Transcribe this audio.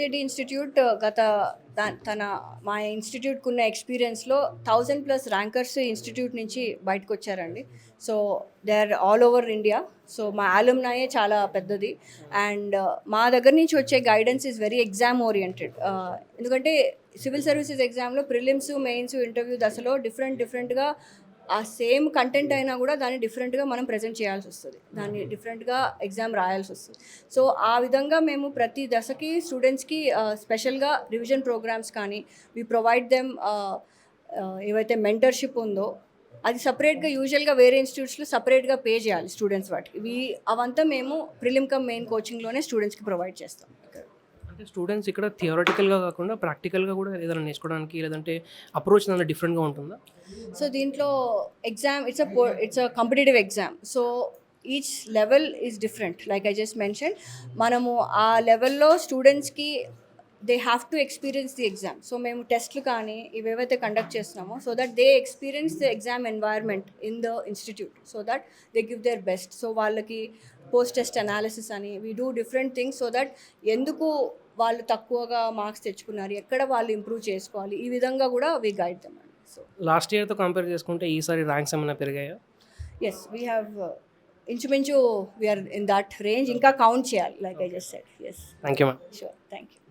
Reddy institute uh, గత తన మా ఇన్స్టిట్యూట్కి ఉన్న ఎక్స్పీరియన్స్లో థౌజండ్ ప్లస్ ర్యాంకర్స్ ఇన్స్టిట్యూట్ నుంచి బయటకు వచ్చారండి so they are all over India. So మా ఆలమ్నాయే చాలా పెద్దది. అండ్ uh, మా దగ్గర నుంచి వచ్చే guidance is very exam oriented. Uh, ఎందుకంటే సివిల్ సర్వీసెస్ ఎగ్జామ్లో ప్రిలిమ్స్ మెయిన్స్ ఇంటర్వ్యూ దశలో డిఫరెంట్ డిఫరెంట్గా ఆ సేమ్ కంటెంట్ అయినా కూడా దాన్ని డిఫరెంట్గా మనం ప్రజెంట్ చేయాల్సి వస్తుంది. దాన్ని డిఫరెంట్గా ఎగ్జామ్ రాయాల్సి వస్తుంది. సో ఆ విధంగా మేము ప్రతి దశకి స్టూడెంట్స్కి స్పెషల్గా రివిజన్ ప్రోగ్రామ్స్ కానీ వి ప్రొవైడ్ దెమ్ ఏవైతే మెంటర్షిప్ ఉందో అది సపరేట్గా యూజువల్గా వేరే ఇన్స్టిట్యూట్స్లో సపరేట్గా పే చేయాలి స్టూడెంట్స్ వాటికి. ఇవి అవంతా మేము ప్రిలిమ్ కమ్ మెయిన్ కోచింగ్లోనే స్టూడెంట్స్కి ప్రొవైడ్ చేస్తాం. అంటే స్టూడెంట్స్ ఇక్కడ థియరటికల్గా కాకుండా ప్రాక్టికల్గా కూడా ఏదైనా నేర్చుకోవడానికి లేదంటే అప్రోచ్ దాంట్లో డిఫరెంట్గా ఉంటుందా? సో దీంట్లో exam it's uh it's uh competitive exam. So each level is different. Like I just mention మనము ఆ లెవెల్లో స్టూడెంట్స్కి they have to experience the exam. So మేము టెస్ట్లు కానీ ఇవేవైతే కండక్ట్ చేస్తున్నామో so that they experience the exam environment in the institute. So that they give their best. So వాళ్ళకి పోస్ట్ టెస్ట్ అనాలిసిస్ అని we do different things so that ఎందుకు వాళ్ళు తక్కువగా మార్క్స్ తెచ్చుకున్నారు ఎక్కడ వాళ్ళు ఇంప్రూవ్ చేసుకోవాలి ఈ విధంగా కూడా వీ గైడ్ దమ్ అండి సో లాస్ట్ ఇయర్తో కంపేర్ చేసుకుంటే ఈసారి ర్యాంక్స్ ఏమైనా పెరిగాయా? ఎస్ వీ హ్యావ్ ఇంచుమించు we are in that range ఇంకా కౌంట్ చేయాలి like I just said yes thank you ma'am sure thank you